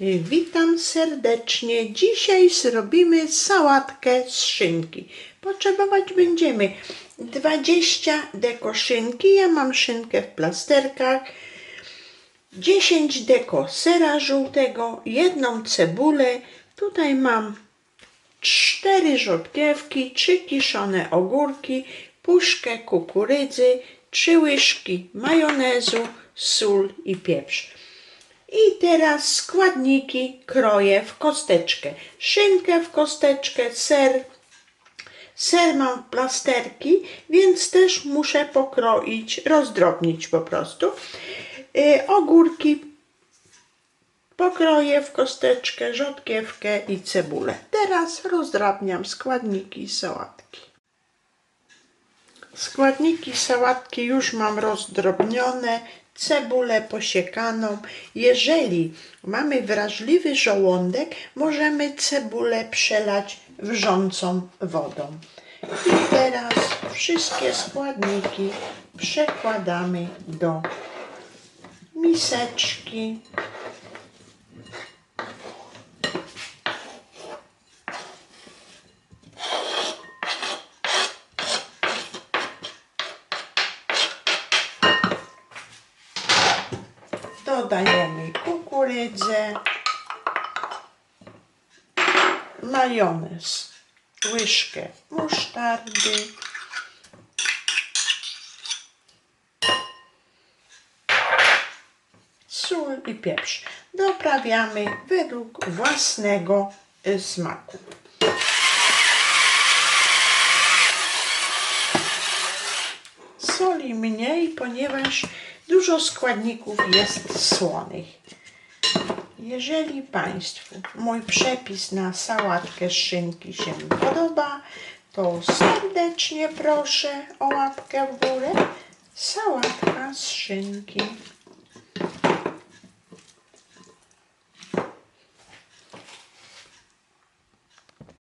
Y, Witam serdecznie. Dzisiaj zrobimy sałatkę z szynki. Potrzebować będziemy 20 deko szynki. Ja mam szynkę w plasterkach. 10 deko sera żółtego, jedną cebulę. Tutaj mam 4 rzodkiewki, 3 kiszone ogórki, puszkę kukurydzy, 3 łyżki majonezu, sól i pieprz. Teraz składniki kroję w kosteczkę. Szynkę w kosteczkę, ser. Ser mam plasterki, więc też muszę pokroić, rozdrobnić po prostu. Y, ogórki pokroję w kosteczkę, rzodkiewkę i cebulę. Teraz rozdrabniam składniki sałatki. Składniki sałatki już mam rozdrobnione, cebulę posiekaną. Jeżeli mamy wrażliwy żołądek, możemy cebulę przelać wrzącą wodą. I teraz wszystkie składniki przekładamy do miseczki. Dodajemy kukurydzę, majonez, łyżkę musztardy, sól i pieprz. Doprawiamy według własnego y, smaku. Soli mniej, ponieważ dużo składników jest słonych. Jeżeli Państwu mój przepis na sałatkę z szynki się podoba, to serdecznie proszę o łapkę w górę. Sałatka z szynki.